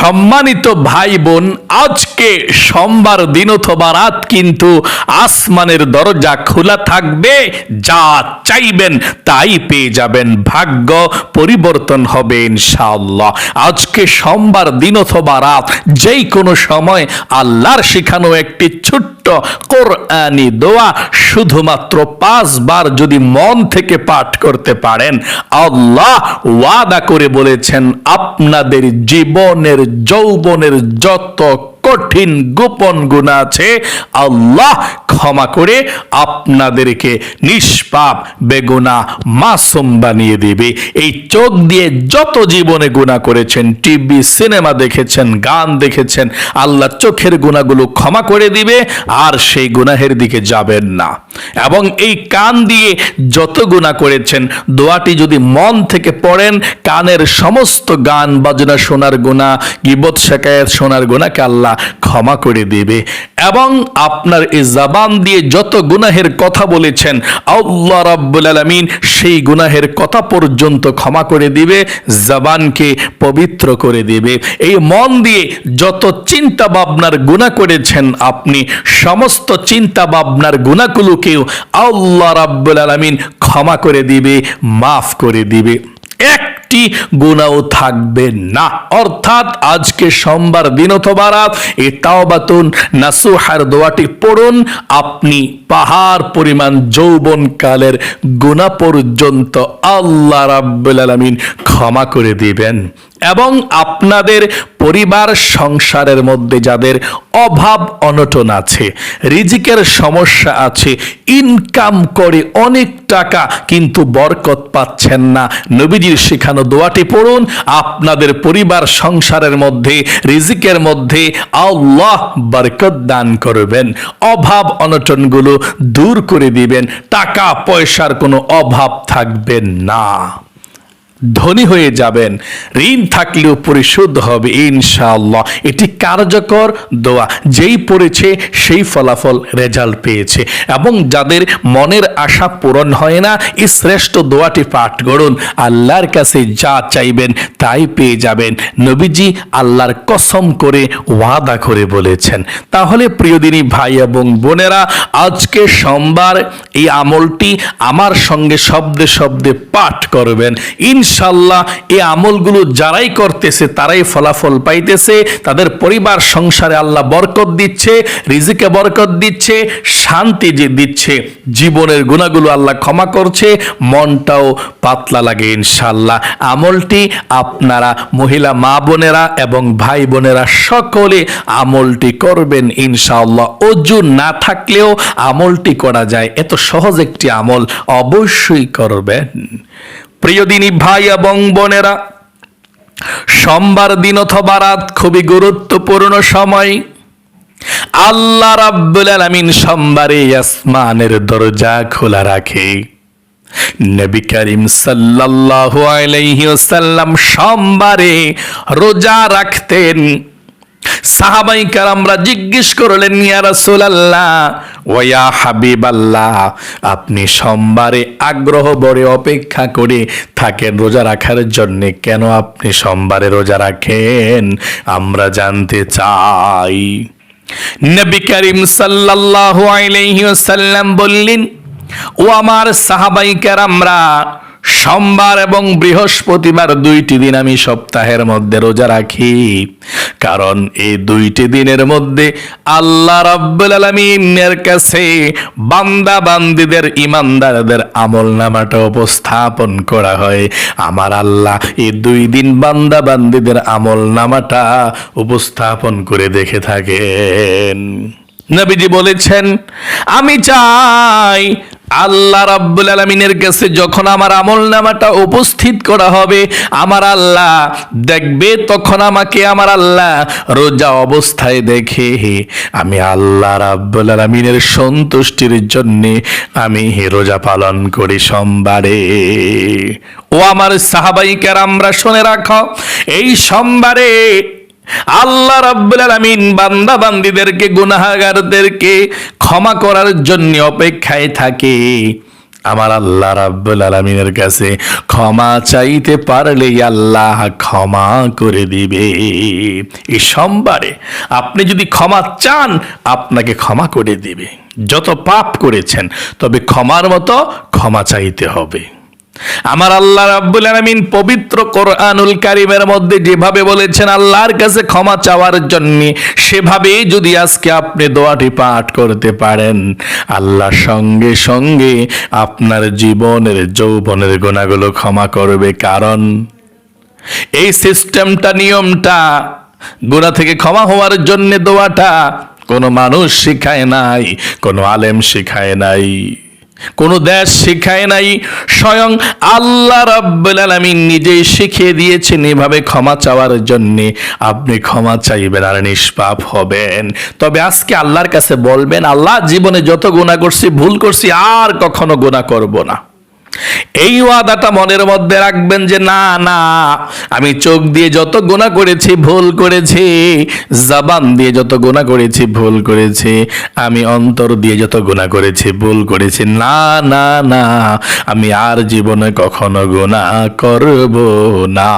সম্মানিত ভাই বোন আজকে সোমবার দিন অথবা রাত কিন্তু আসমানের দরজা খোলা থাকবে, যা চাইবেন তাই পেয়ে যাবেন। ভাগ্য পরিবর্তন হবে ইনশাআল্লাহ। আজকে সোমবার দিন অথবা রাত যেই কোনো সময় আল্লাহর শিখানো একটি ছোট্ট কোরআনি দোয়া শুধুমাত্র পাঁচবার যদি মন থেকে পাঠ করতে পারেন, আল্লাহ ওয়াদা করে বলেছেন, আপনাদের জীবনের, যৌবনের যত কঠিন গোপন গুণ আছে, আল্লাহ ক্ষমা করে আপনাদেরকে নিষ্পাপ, বেগুনা, মাসুম বানিয়ে দিবে। এই চোখ দিয়ে যত জীবনে গুণা করেছেন, টিভি, সিনেমা দেখেছেন, গান দেখেছেন, আল্লাহ চোখের গুণাগুলো ক্ষমা করে দিবে, আর সেই গুনাহের দিকে যাবেন না। এবং এই কান দিয়ে যত গুণা করেছেন, দোয়াটি যদি মন থেকে পড়েন, কানের সমস্ত গান, বাজনা শোনার গুণা গিবত শেখায়ত শোনার গুণাকে আল্লাহ ক্ষমা করে দেবে। এবং আপনার এই জাবান দিয়ে যত গুনাহের কথা বলেছেন, আল্লাহ রাব্বুল আলামিন সেই গুনাহের কথা পর্যন্ত ক্ষমা করে দিবে, জবানকে পবিত্র করে দিবে। এই মন দিয়ে যত চিন্তা ভাবনার গুণা করেছেন আপনি, সমস্ত চিন্তা ভাবনার গুণাগুলোকেও আল্লাহ রাব্বুল আলামিন ক্ষমা করে দিবে, মাফ করে দিবে। একটি গুণাও থাকবে না। অর্থাৎ আজকে সোমবার দিন অথবা রাত এই তাওবাতুন নাসুহার দোয়াটি পড়ুন। আপনি পাহাড় পরিমাণ যৌবন কালের গুণা পর্যন্ত আল্লাহ রাব্বুল আলামিন ক্ষমা করে দিবেন। এবং আপনাদের পরিবার, সংসারের মধ্যে যাদের অভাব, অনটন আছে, রিজিকের সমস্যা আছে ইনকাম করে অনেক টাকা কিন্তু বরকত পাচ্ছেন না। নবীজির শেখানো দোয়াটি পড়ুন। আপনাদের পরিবার, সংসারের মধ্যে, রিজিকের মধ্যে আল্লাহ বরকত দান করবেন। অভাব অনটনগুলো দূর করে দিবেন। টাকা পয়সার কোনো অভাব থাকবে না। ধনী হয়ে যাবেন। ঋণ থাকলেও পরিশোধ হবে, ইনশাআল্লাহ। এটি কার্যকর দোয়া। যেই পড়েছে, সেই ফলাফল রেজাল্ট পেয়েছে। এবং যাদের মনের আশা পূরণ হয় না, এই শ্রেষ্ঠ দোয়াটি পাঠ করুন। আল্লাহর কাছে যা চাইবেন, তাই পেয়ে যাবেন। নবীজি আল্লাহর কসম করে ওয়াদা করে বলেছেন। তাহলে প্রিয়দিনী ভাই এবং বোনেরা, আজকে সোমবার এই আমলটি আমার সঙ্গে শব্দে শব্দে পাঠ করবেন। ইনশাল্লাহ এই আমলগুলো যারাই করতেছে, তারাই ফলাফল পাইতেছে। তাদের পরিবার সংসারে আল্লাহ বরকত দিচ্ছে, রিজিকে বরকত দিচ্ছে, শান্তি যে দিচ্ছে, জীবনের গুণাগুলো আল্লাহ ক্ষমা করছে, মনটাও পাতলা লাগে ইনশাল্লাহ আমলটি আপনারা মহিলা, মা বোনেরা এবং ভাই বোনেরা সকলে আমলটি করবেন ইনশাআল্লাহ। অজু না থাকলেও আমলটি করা যায়। এত সহজ একটি আমল অবশ্যই করবেন। প্রিয়দিনী ভাই এবং বোনেরা, সোমবার দিন অথবা রাত খুবই গুরুত্বপূর্ণ সময়। আল্লাহ রাব্বুল আলামিন সোমবারে আসমানের দরজা খোলা রাখে। নবী করিম সাল্লাল্লাহু আলাইহি ওয়াসাল্লাম সোমবারে রোজা রাখতেন। সাহাবাই কারামরা জিজ্ঞেস করলেন, ইয়া রাসূলুল্লাহ, ওয়া হাবিবাল্লাহ, আপনি সোমবারে আগ্রহ ভরে অপেক্ষা করে থাকেন, রোজা রাখার জন্য কেন আপনি সোমবারে রোজা রাখেন? আমরা জানতে চাই। নবী করিম সাল্লাল্লাহু আলাইহি ওয়াসাল্লাম বললেন, ও আমার সাহাবাই কারামরা সোমবার এবং বৃহস্পতিবার দুইটি দিন আমি সপ্তাহের মধ্যে রোজা রাখি। কারণ এই দুইটি দিনের মধ্যে আল্লাহ রাব্বুল আলামিনের কাছে বান্দা বান্দিদের ইমানদারদের আমল নামাটা উপস্থাপন করা হয়। আমার আল্লাহ এই দুই দিন বান্দা বান্দিদের আমল নামাটা উপস্থাপন করে দেখে থাকেন। নবীজি বলেছেন, আমি চাই আল্লাহ রাব্বুল আলমিনের কাছে যখন আমার আমল নামাটা উপস্থিত করা হবে, আমার আল্লাহ দেখবে, তখন আমাকে আমার আল্লাহ রোজা অবস্থায় দেখে। আমি আল্লাহ রাব্বুল আলমিনের সন্তুষ্টির জন্য আমি রোজা পালন করি সোমবারে। ও আমার সাহাবাইকার আমরা শুনে রাখো, এই সোমবারে আল্লাহ রাব্বুল আলামিন বান্দা বান্দিদেরকে গুনাহগারদেরকে ক্ষমা করার জন্য অপেক্ষায় থাকে। আমার আল্লাহ রাব্বুল আলমিনের কাছে ক্ষমা চাইতে পারলেই আল্লাহ ক্ষমা করে দিবে। এই সোমবারে আপনি যদি ক্ষমা চান, আপনাকে ক্ষমা করে দিবে। যত পাপ করেছেন, তবে ক্ষমার মতো ক্ষমা চাইতে হবে। আমার আল্লাহ রাব্বুল আলামিন পবিত্র কোরআনুল কারিমের মধ্যে যেভাবে বলেছেন আল্লাহর কাছে ক্ষমা চাওয়ার জন্য সেভাবে যদি আজকে আপনি দোয়াটি পাঠ করতে পারেন, আল্লাহ সঙ্গে সঙ্গে আপনার জীবনের, যৌবনের গোনাগুলো ক্ষমা করবে। কারণ এই সিস্টেমটা, নিয়মটা গুণা থেকে ক্ষমা হওয়ার জন্য দোয়াটা কোনো মানুষ শিখায় নাই, কোনো আলেম শিখায় নাই। কোনো দেশ শিখায় নাই, স্বয়ং আল্লাহ রাব্বুল আলামিন নিজেই শিখিয়ে দিয়েছেন এভাবে ক্ষমা চাওয়ার জন্য। আপনি ক্ষমা চাইবেন আর নিষ্পাপ হবেন। তবে আজকে আল্লাহর কাছে বলবেন, আল্লাহ জীবনে যত গুণা করছি, ভুল করছি, আর কখনো গুণা করব না। এই ওয়াদাটা মনের মধ্যে রাখবেন যে না না, আমি চোখ দিয়ে যত গোনা করেছি, ভুল করেছি, জবান দিয়ে যত গোনা করেছি, ভুল করেছি, আমি অন্তর দিয়ে যত গোনা করেছি, ভুল করেছি, না না না, আমি আর জীবনে কখনো গোনা করব না।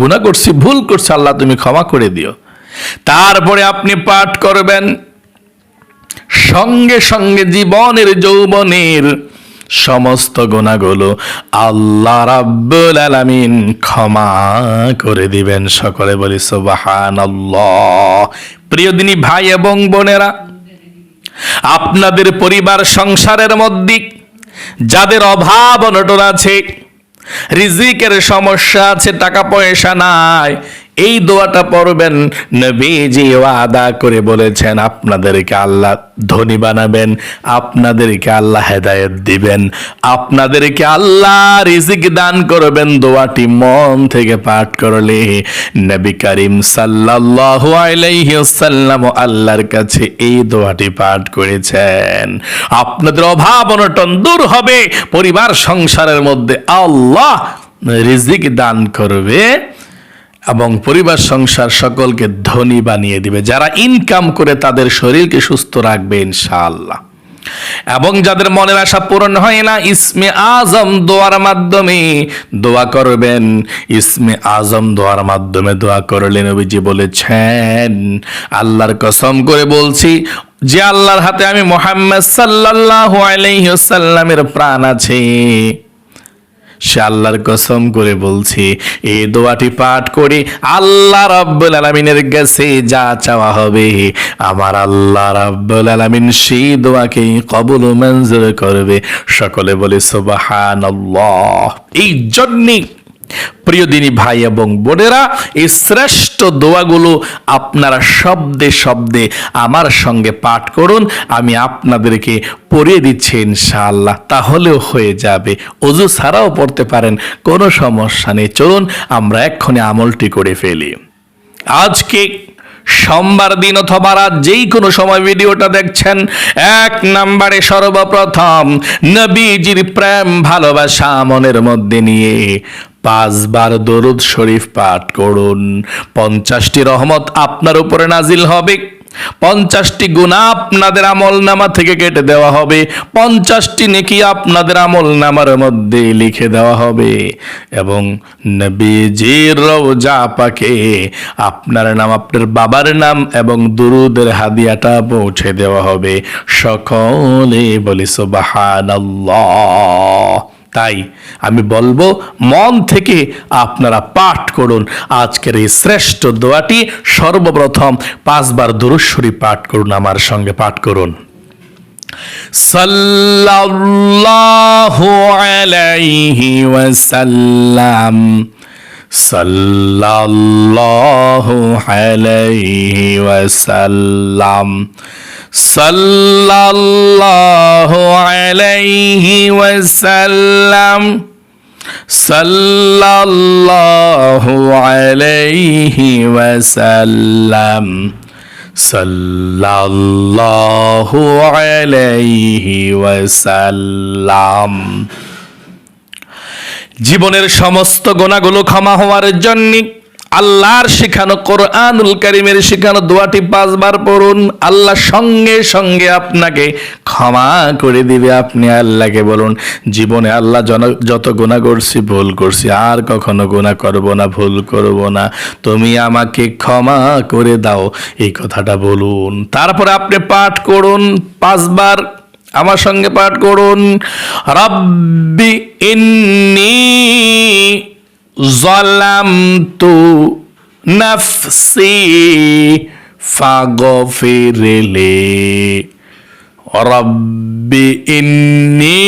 গুণা করছি, ভুল করছি, আল্লাহ তুমি ক্ষমা করে দিও। তারপরে আপনি পাঠ করবেন, সঙ্গে সঙ্গে জীবনের যৌবনের সমস্ত গুণাগুলো আল্লাহ রাব্বুল আলামিন ক্ষমা করে দিবেন। সকলে বলি, সুবহানাল্লাহ। প্রিয় দিনী ভাই এবং বোনেরা, আপনাদের পরিবার সংসারের মধ্যে যাদের অভাব অনটন আছে, রিজিকের সমস্যা আছে, টাকা পয়সা নাই এই দোয়াটা পড়বেন, নবীজি ওয়াদা করে বলেছেন, আপনাদেরকে আল্লাহ ধনী বানাবেন, আপনাদেরকে আল্লাহ হেদায়েত দিবেন, আপনাদেরকে আল্লাহ রিজিক দান করবেন, দোয়াটি মন থেকে পাঠ করলে নবী করিম সাল্লাল্লাহু আলাইহি ওয়াসাল্লাম আল্লাহর কাছে এই দোয়াটি পাঠ করেছেন। আপনাদের অভাব অনটন দূর হবে, পরিবার সংসারের মধ্যে আল্লাহ রিজিক দান করবে। এবং পরিবার, সংসার সকলকে ধনী বানিয়ে দিবে। যারা ইনকাম করে তাদের শরীরকে সুস্থ রাখবে ইনশাআল্লাহ। এবং যাদের মনের আশা পূরণ হয় না, ইসমে আজম দোয়ার মাধ্যমে দোয়া করবেন। ইসমে আজম দোয়ার মাধ্যমে দোয়া করলে নবীজি বলেছেন, আল্লাহর কসম করে বলছি, যে আল্লাহর হাতে আমি মোহাম্মদ সাল্লাল্লাহু আলাইহি প্রাণ আছে সে আল্লাহর কসম করে বলছি, এই দোয়াটি পাঠ করে আল্লাহ রাব্বুল আলামিনের কাছে যা চাওয়া হবে। আমার আল্লাহ রাব্বুল আলামিন সেই দোয়াকে কবুল মঞ্জুর করবে। সকলে বলে সুবহানাল্লাহ। এই জন্যই প্রিয় দিনী ভাই এবং বোনেরা, এই শ্রেষ্ঠ দোয়াগুলো আপনারা শব্দে শব্দে আমার সঙ্গে পাঠ করুন, আমি আপনাদেরকে পড়িয়ে দিচ্ছি ইনশাআল্লাহ, তাহলেও হয়ে যাবে। অজু ছাড়াও পড়তে পারেন, কোনো সমস্যা নেই। চলুন, আমরা এক্ষণে আমলটি করে ফেলি। আজকে সোমবার দিন অথবা রাত যেই কোনো সময় ভিডিওটা দেখছেন, এক নম্বরে সর্বপ্রথম নবীজির প্রেম, ভালোবাসা মনের মধ্যে নিয়ে। পাঁচবার দরুদ শরীফ পাঠ করুন। পঞ্চাশটি রহমত আপনার উপরে নাজিল হবে। পঞ্চাশটি গুণা আপনাদের আমল নামা থেকে কেটে দেওয়া হবে। পঞ্চাশটি নেকি আপনাদের আমল নামার মধ্যে লিখে দেওয়া হবে। এবং পাকে আপনার নাম, আপনার বাবার নাম এবং দুরুদের হাদিয়াটা পৌঁছে দেওয়া হবে। সকলে বলি সুবহানাল্লাহ। তাই আমি বলব, মন থেকে আপনারা পাঠ করুন। আজকের এই শ্রেষ্ঠ দোয়াটি সর্বপ্রথম পাঁচবার দুরুশ্বরী পাঠ করুন, আমার সঙ্গে পাঠ করুন। সাল্লাল্লাহু আলাইহি ওয়াসাল্লাম, সাল্লাল্লাহু আলাইহি ওয়াসাল্লাম সাল্লাল্লাহু আলাইহি ওয়াসাল্লাম, সাল্লাল্লাহু আলাইহি ওয়াসাল্লাম, সাল্লাল্লাহু আলাইহি ওয়াসাল্লাম। জীবনের সমস্ত গোনাগুলো ক্ষমা হওয়ার জন্য আল্লাহর শেখানো কোরআনুল কারিমের শিখানো দোয়াটি পাঁচবার পড়ুন। আল্লাহ সঙ্গে সঙ্গে আপনাকে ক্ষমা করে দিবে। আপনি আল্লাহকে বলুন, জীবনে আল্লাহ জন- যত গুণা করছি, ভুল করছি। আর কখনো গুণা করব না, ভুল করব না। তুমি আমাকে ক্ষমা করে দাও। এই কথাটা বলুন। তারপরে আপনি পাঠ করুন পাঁচবার। আমার সঙ্গে পাঠ করুন, রব্বি ইন্নি ظلمت نفسي فاغفر لي رب إني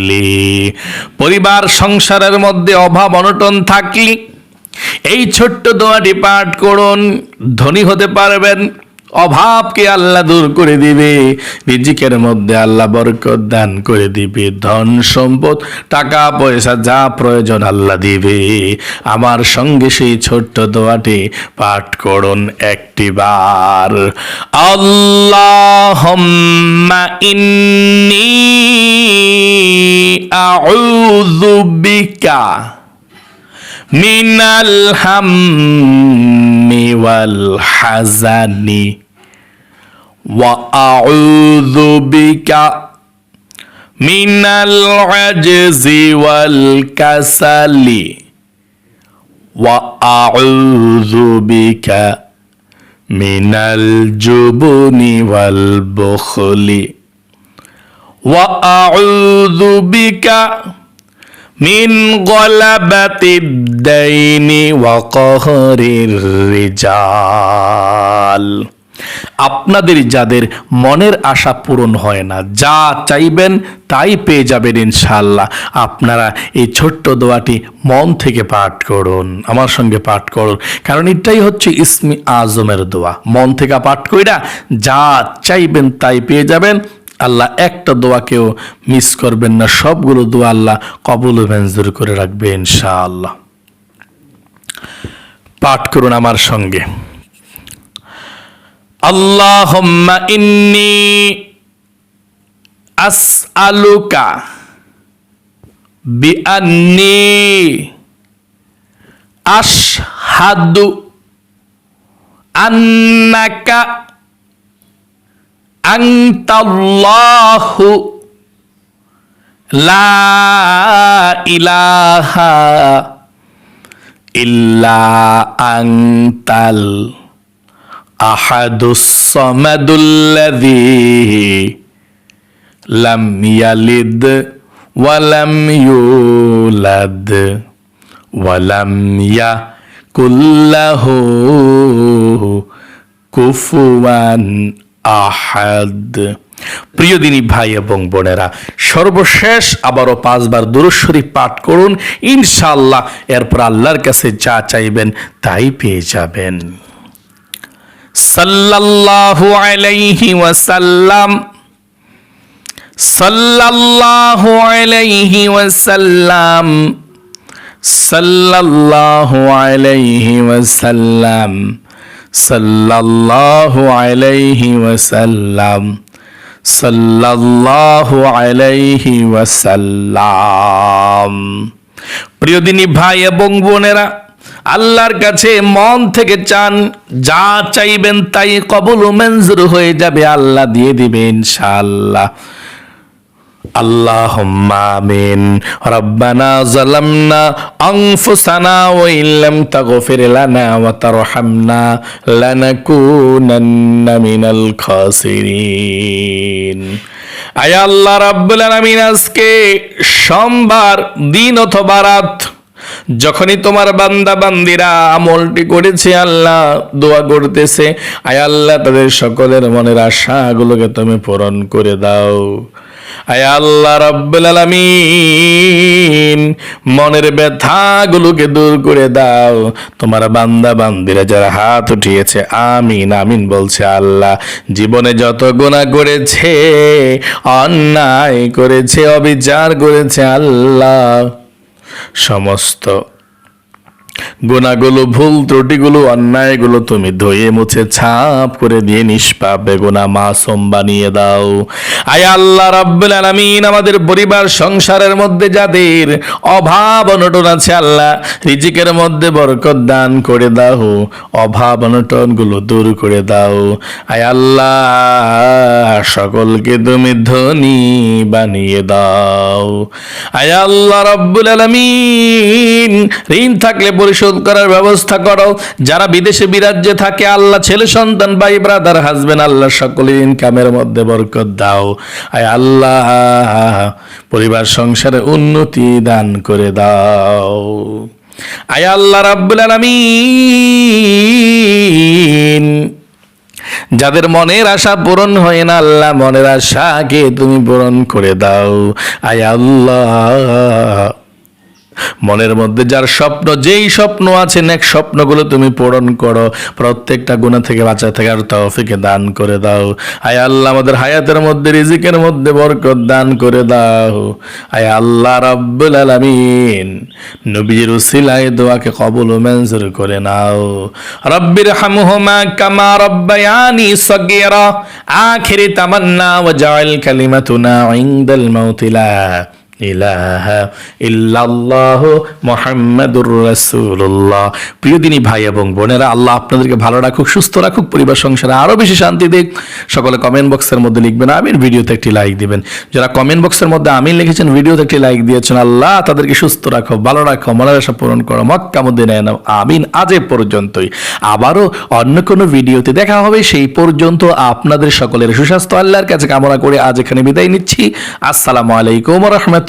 لي পরিবার সংসারের মধ্যে অভাব অনটন থাকলে এই ছোট্ট দোয়াটি পাঠ করুন। ধনী হতে পারবেন। অভাবকে আল্লাহ দূর করে দিবে। রিজিকের মধ্যে আল্লাহ বরকত দান করে দিবে। ধন সম্পদ, টাকা, পয়সা যা প্রয়োজন আল্লাহ দিবে। আমার সঙ্গে সেই ছোট্ট দোয়াটি পাঠ করুন একটি বার। আল্লাহ ইন্নি আউযু বিকা মিনাল হাম্মি ওয়াল হাজানি وأعوذ بك من العجز والكسل. وأعوذ بك من الجبن والبخل. وأعوذ بك من غلبة الدين وقهر الرجال. আপনাদের যাদের মনের আশা পূরণ হয় না, যা চাইবেন তাই পেয়ে যাবেন ইনশাল্লাহ আপনারা এই ছোট্ট দোয়াটি মন থেকে পাঠ করুন, আমার সঙ্গে পাঠ করুন, কারণ এটাই হচ্ছে ইসমি আজমের দোয়া। মন থেকে পাঠ কইরা যা চাইবেন তাই পেয়ে যাবেন। আল্লাহ একটা দোয়াকেও মিস করবেন না, সবগুলো দোয়া আল্লাহ কবুল মঞ্জুর করে রাখবে ইনশাআল্লাহ। পাঠ করুন আমার সঙ্গে। Allahumma inni as'aluka bi anni ashadu annaka antallahu la ilaha illa antal আহাদুস সমাদুল্লাযী লাম ইয়ালিদ ওয়ালাম ইউলাদ ওয়ালাম ইয়া কুল্লাহু কুফুয়ান আহাদ। প্রিয় দিনী ভাই এবং বোনেরা, সর্বশেষ আবারও পাঁচবার দুরস্বরী পাঠ করুন। ইনশাল্লাহ এরপর আল্লাহর কাছে যা চাইবেন তাই পেয়ে যাবেন। সাল্লাল্লাহু আলাইহি ওয়াসাল্লাম, সাল্লাল্লাহু আলাইহি ওয়াসাল্লাম, সাল্লাল্লাহু আলাইহি ওয়াসাল্লাম, সাল্লাল্লাহু আলাইহি ওয়াসাল্লাম, সাল্লাল্লাহু আলাইহি ওয়াসাল্লাম। প্রিয় দিনী ভাই এবং বোনেরা আল্লাহর কাছে মন থেকে চান, যা চাইবেন তাই কবল মঞ্জুর হয়ে যাবে, আল্লাহ দিয়ে দিবে ইনশাআল্লাহ। আল্লাহুম্মা আমিন। রব্বানা যালামনা আনফুসানা ওয়া ইল্লাম তাগফির লানা ওয়া তারহামনা লানাকুনান্না মিনাল খাসিরিন। আল্লাহ রাব্বুল আলামিন আজকে সোমবার দিন অথবা রাত যখনই তোমার বান্দা বান্দিরা আমলটি করেছে, আল্লাহ দোয়া করতেছে, আয় আল্লাহ তাদের সকলের মনের আশাগুলোকে তুমি পূরণ করে দাও। আয় আল্লাহ রাব্বুল আলামিন, মনের ব্যথাগুলোকে দূর করে দাও। তোমার বান্দা বান্দিরা যারা হাত উঠিয়েছে, আমিন আমিন বলছে আল্লাহ, জীবনে যত গুণা করেছে, অন্যায় করেছে, অবিচার করেছে আল্লাহ সমস্ত গুণাগুলো ভুল, ত্রুটিগুলো অন্যায়গুলো তুমি ধুয়ে মুছে ছাপ করে দিয়ে নিষ্পাপে গুণা মাসুম বানিয়ে দাও। আয় আল্লাহ রাব্বুল আলামিন, আমাদের পরিবার, সংসারের মধ্যে যাদের অভাব অনটন আছে আল্লাহ, রিজিকের মধ্যে বরকত দান করে দাও, অভাব অনটনগুলো দূর করে দাও। আয় আল্লাহ, সকলকে তুমি ধনী বানিয়ে দাও। আয় আল্লাহ রাব্বুল আলামিন, ঋণ থাকলে পরিশোধ করার ব্যবস্থা করো। যারা বিদেশে বিরাজ্যে থাকে, আল্লাহ ছেলে, সন্তান, ভাই ব্রাদার হাজবেন্ড আল্লাহ সকলের ইনকামের মধ্যে বরকত দাও। আয় আল্লাহ, পরিবার, সংসারে উন্নতি দান করে দাও। আয় আল্লাহ রাব্বুল আলামিন। যাদের মনের আশা পূরণ হয় না, আল্লাহ মনের আশাকে তুমি পূরণ করে দাও। আয় আল্লাহ। মনের মধ্যে যার স্বপ্ন, যেই স্বপ্ন আছে, নেক স্বপ্নগুলো তুমি পূরণ করো। প্রত্যেকটা গুণা থেকে বাঁচা থেকে আর তৌফিকে দান করে দাও। আয় আল্লাহ, আমাদের হায়াতের মধ্যে, রিজিকের মধ্যে বরকত দান করে দাও। আয় আল্লাহ রাব্বুল আলামিন, নবীর উসিলায় দোয়াকে কবুল ও মঞ্জুর করে নাও। রব্বির হামহুমা কামা রব্বায়ানি সগীরা, আখিরি তামান্না ওয়া জাআল কালিমাতুনা ইনদাল মাউতিলা। প্রিয় দিনী ভাই এবং বোনেরা, আল্লাহ আপনাদেরকে ভালো রাখুক, সুস্থ রাখুক, পরিবার, সংসারে বেশি শান্তি দিক। সকলে কমেন্ট বক্সের মধ্যে লিখবেন আমির ভিডিওতে একটি লাইক দিবেন। যারা কমেন্ট বক্সের মধ্যে লিখেছেন, ভিডিওতে একটি লাইক দিয়েছেন, আল্লাহ তাদেরকে সুস্থ রাখো, ভালো রাখো, মনের পূরণ করো। মক্কা মধ্যে নেয় নাও আমিন, আজ পর্যন্তই। আবারও অন্য কোনো ভিডিওতে দেখা হবে, সেই পর্যন্ত আপনাদের সকলের সুস্বাস্থ্য, আল্লাহর কাছে কামনা করে আজ এখানে বিদায় নিচ্ছি। আসসালামু আলাইকুম